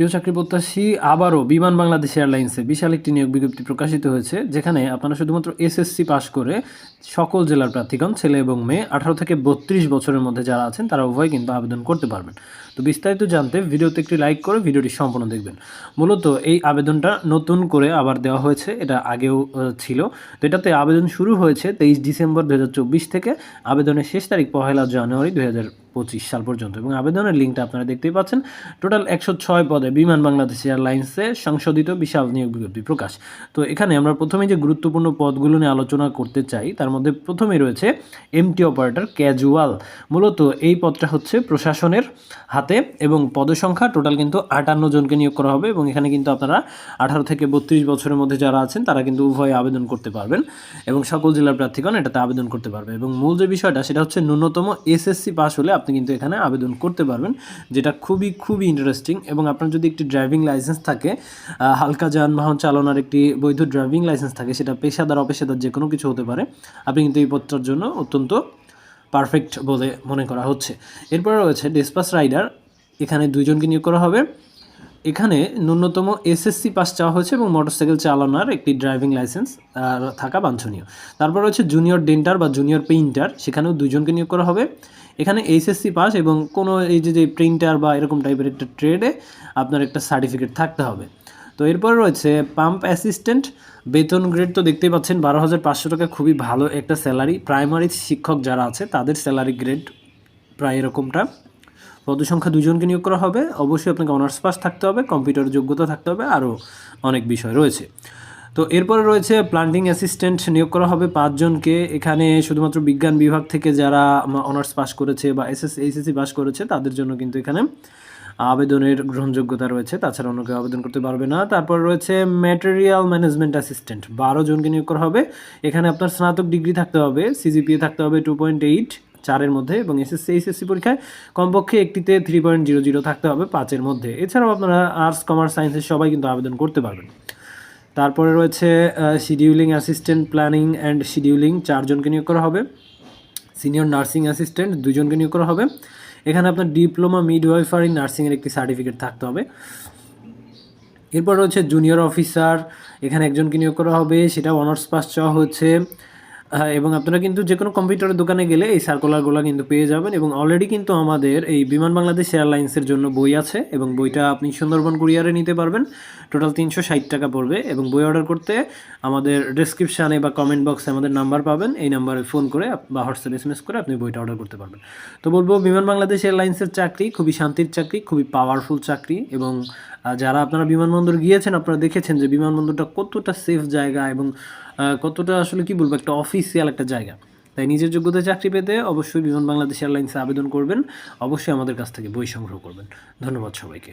প্রিয় চাকরি প্রত্যাশী, আবারও বিমান বাংলাদেশ এয়ারলাইন্সে বিশাল একটি নিয়োগ বিজ্ঞপ্তি প্রকাশিত হয়েছে, যেখানে আপনারা শুধুমাত্র এসএসসি পাস করে সকল জেলার প্রার্থীগণ, ছেলে এবং মেয়ে, আঠারো থেকে বত্রিশ বছরের মধ্যে যারা আছেন, তারা উভয় কিন্তু আবেদন করতে পারবেন। তো বিস্তারিত জানতে ভিডিওতে একটি লাইক করে ভিডিওটি সম্পূর্ণ দেখবেন। মূলত এই আবেদনটা নতুন করে আবার দেওয়া হয়েছে, এটা আগেও ছিল। তো এটাতে আবেদন শুরু হয়েছে তেইশ ডিসেম্বর দু হাজার চব্বিশ থেকে। আবেদনের শেষ তারিখ পহেলা জানুয়ারি দু পঁচিশ সাল পর্যন্ত। এবং আবেদনের লিঙ্কটা আপনারা দেখতেই পাচ্ছেন। টোটাল একশো ছয় পদে বিমান বাংলাদেশ এয়ারলাইন্সে সংশোধিত বিশাল নিয়োগ বিজ্ঞপ্তি প্রকাশ। তো এখানে আমরা প্রথমে যে গুরুত্বপূর্ণ পদগুলো নিয়ে আলোচনা করতে চাই, তার মধ্যে প্রথমেই রয়েছে এমটি অপারেটর ক্যাজুয়াল। মূলত এই পদটা হচ্ছে প্রশাসনের হাতে এবং পদসংখ্যা টোটাল কিন্তু আটান্ন জনকে নিয়োগ করা হবে এবং এখানে কিন্তু আপনারা আঠারো থেকে বত্রিশ বছরের মধ্যে যারা আছেন, তারা কিন্তু উভয়ে আবেদন করতে পারবেন এবং সকল জেলার প্রার্থীগণ এটাতে আবেদন করতে পারবে। এবং মূল যে বিষয়টা, সেটা হচ্ছে ন্যূনতম এসএসসি পাস হলে আপনি কিন্তু এখানে আবেদন করতে পারবেন, যেটা খুবই খুবই ইন্টারেস্টিং এবং আপনার যদি একটি ড্রাইভিং লাইসেন্স থাকে হালকা যানবাহন চালানোর একটি বৈধ ড্রাইভিং লাইসেন্স থাকে, সেটা পেশাদার, অপেশাদার যে কোনো কিছু হতে পারে, আপনি কিন্তু এই পদটার জন্য অত্যন্ত পারফেক্ট বলে মনে করা হচ্ছে। এরপরে রয়েছে ডেসপাস রাইডার এখানে দুইজনকে নিয়োগ করা হবে। এখানে ন্যূনতম এসএসসি পাস চাওয়া হয়েছে এবং মোটরসাইকেল চালানোর একটি ড্রাইভিং লাইসেন্স থাকা বাঞ্ছনীয়। তারপর রয়েছে জুনিয়র ডেন্টার বা জুনিয়র পেইন্টার সেখানেও দুজনকে নিয়োগ করা হবে। এখানে এইচএসসি পাস এবং কোনো এই যে যে প্রিন্টার বা এরকম টাইপের একটা ট্রেডে আপনার একটা সার্টিফিকেট থাকতে হবে। তো এরপর রয়েছে পাম্প অ্যাসিস্ট্যান্ট বেতন গ্রেড তো দেখতেই পাচ্ছেন বারো হাজার পাঁচশো টাকা, খুবই ভালো একটা স্যালারি প্রাইমারি শিক্ষক যারা আছে, তাদের স্যালারি গ্রেড প্রায় এরকমটা। পদসংখ্যা দুজনকে নিয়োগ করা হবে। অবশ্যই আপনাকে অনার্স পাস থাকতে হবে কম্পিউটার যোগ্যতা থাকতে হবে, আরও অনেক বিষয় রয়েছে। তো এরপরে রয়েছে প্লান্টিং অ্যাসিস্ট্যান্ট নিয়োগ করা হবে পাঁচজনকে। এখানে শুধুমাত্র বিজ্ঞান বিভাগ থেকে যারা অনার্স পাস করেছে বা এসএস এইচএসসি পাস করেছে, তাদের জন্য কিন্তু এখানে আবেদনের গ্রহণযোগ্যতা রয়েছে। তাছাড়া অন্য কেউ আবেদন করতে পারবে না। তারপর রয়েছে ম্যাটেরিয়াল ম্যানেজমেন্ট অ্যাসিস্ট্যান্ট বারো জনকে নিয়োগ করা হবে। এখানে আপনার স্নাতক ডিগ্রি থাকতে হবে সিজিপিএ থাকতে হবে টু পয়েন্ট এইট চারের মধ্যে এবং এসএসসি এইচএসসি পরীক্ষায় কমপক্ষে একটিতে থ্রি পয়েন্ট জিরো জিরো থাকতে হবে পাঁচের মধ্যে। এছাড়াও আপনারা আর্টস কমার্স সায়েন্সের সবাই কিন্তু আবেদন করতে পারবেন। তারপরে রয়েছে scheduling assistant planning and scheduling চারজনকে নিয়োগ করা হবে। সিনিয়র নার্সিং অ্যাসিস্ট্যান্ট দুজনকে নিয়োগ করা হবে। এখানে আপনার ডিপ্লোমা মিডওয়াইফারি নার্সিংয়ের একটি সার্টিফিকেট থাকতে হবে। এরপর রয়েছে জুনিয়র অফিসার এখানে একজনকে নিয়োগ করা হবে। সেটা অনার্স পাস চাওয়া হচ্ছে এবং আপনারা কিন্তু যে কোনো কম্পিউটারের দোকানে গেলে এই সার্কুলারগুলো কিন্তু পেয়ে যাবেন এবং অলরেডি কিন্তু আমাদের এই বিমান বাংলাদেশ এয়ারলাইন্সের জন্য বই আছে এবং বইটা আপনি সুন্দরবন কুরিয়ারে নিতে পারবেন। টোটাল তিনশো ষাট টাকা পড়বে এবং বই অর্ডার করতে আমাদের ডেসক্রিপশানে বা কমেন্ট বক্সে আমাদের নাম্বার পাবেন। এই নাম্বারে ফোন করে বা হোয়াটসঅ্যাপ এস এম এস করে আপনি বইটা অর্ডার করতে পারবেন। তো বলব, বিমান বাংলাদেশ এয়ারলাইন্সের চাকরি খুবই শান্তির চাকরি, খুবই পাওয়ারফুল চাকরি এবং যারা আপনারা বিমানবন্দর গিয়েছেন, আপনারা দেখেছেন যে বিমানবন্দরটা কতটা সেফ জায়গা এবং কতটা আসলে কি বলব, একটা অফিসিয়াল একটা জায়গা। তাই নিজের যোগ্যতায় চাকরি পেতে অবশ্যই বিমান বাংলাদেশ এয়ারলাইন্সে আবেদন করবেন, অবশ্যই আমাদের কাছ থেকে বই সংগ্রহ করবেন। ধন্যবাদ সবাইকে।